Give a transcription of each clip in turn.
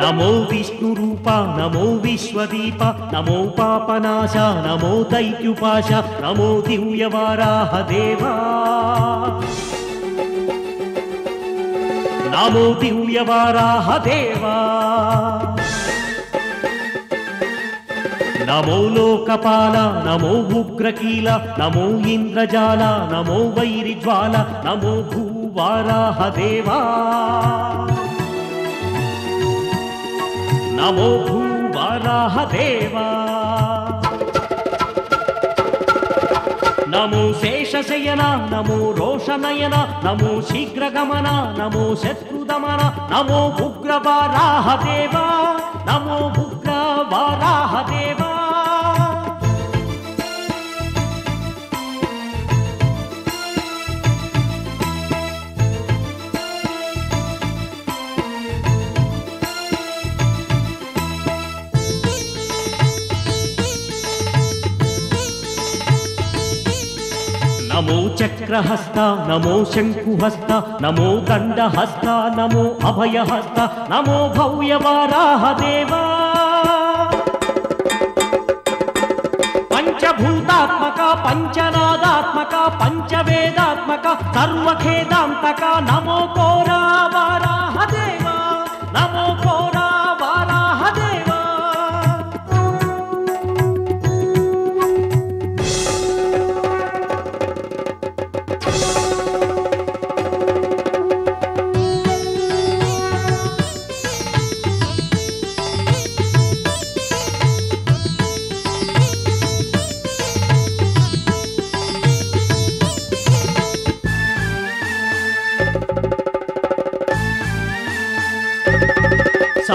నమో విష్ణు రూప నమో విశ్వదీప నమో పాపనాశ నమో దైత్యుపాశ నమో దివ్యవారాహ దేవా నమో దివ్యవారాహ దేవా నమో లోకపాల నమో ఉగ్రకీల నమో ఇంద్రజాల నమో వైరిజ్వాల నమో భూవారాహ దేవా नमो भूवा नमो शेषशयन नमो रोषनयन नमो शीघ्रगमन नमो शत्रुदमन नमो बुग्रवादाः देव नमो बुग्रवादाः देव నమో చక్రహస్త నమో శంకుహస్త నమో దండహస్త నమో అభయహస్త నమో భవ్యవారాహ దేవా పంచభూతాత్మక పంచనాదాత్మక పంచవేదాత్మక సర్వఖేదాంతక నమో కోరావ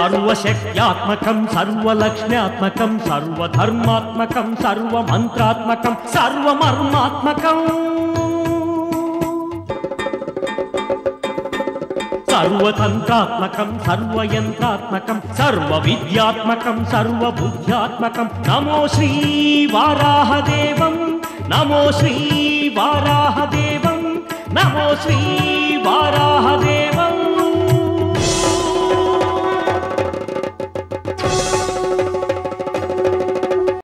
సర్వశక్త్యాత్మకం సర్వలక్ష్మ్యాత్మకం సర్వధర్మాత్మకం సర్వమంత్రాత్మకం సర్వమర్మాత్మకం. సర్వతంత్రాత్మకం సర్వయంత్రాత్మకం సర్వవిద్యాత్మకం సర్వబుద్ధ్యాత్మకం. నమో శ్రీ వారాహదేవం నమో శ్రీ వారాహదేవం నమో శ్రీ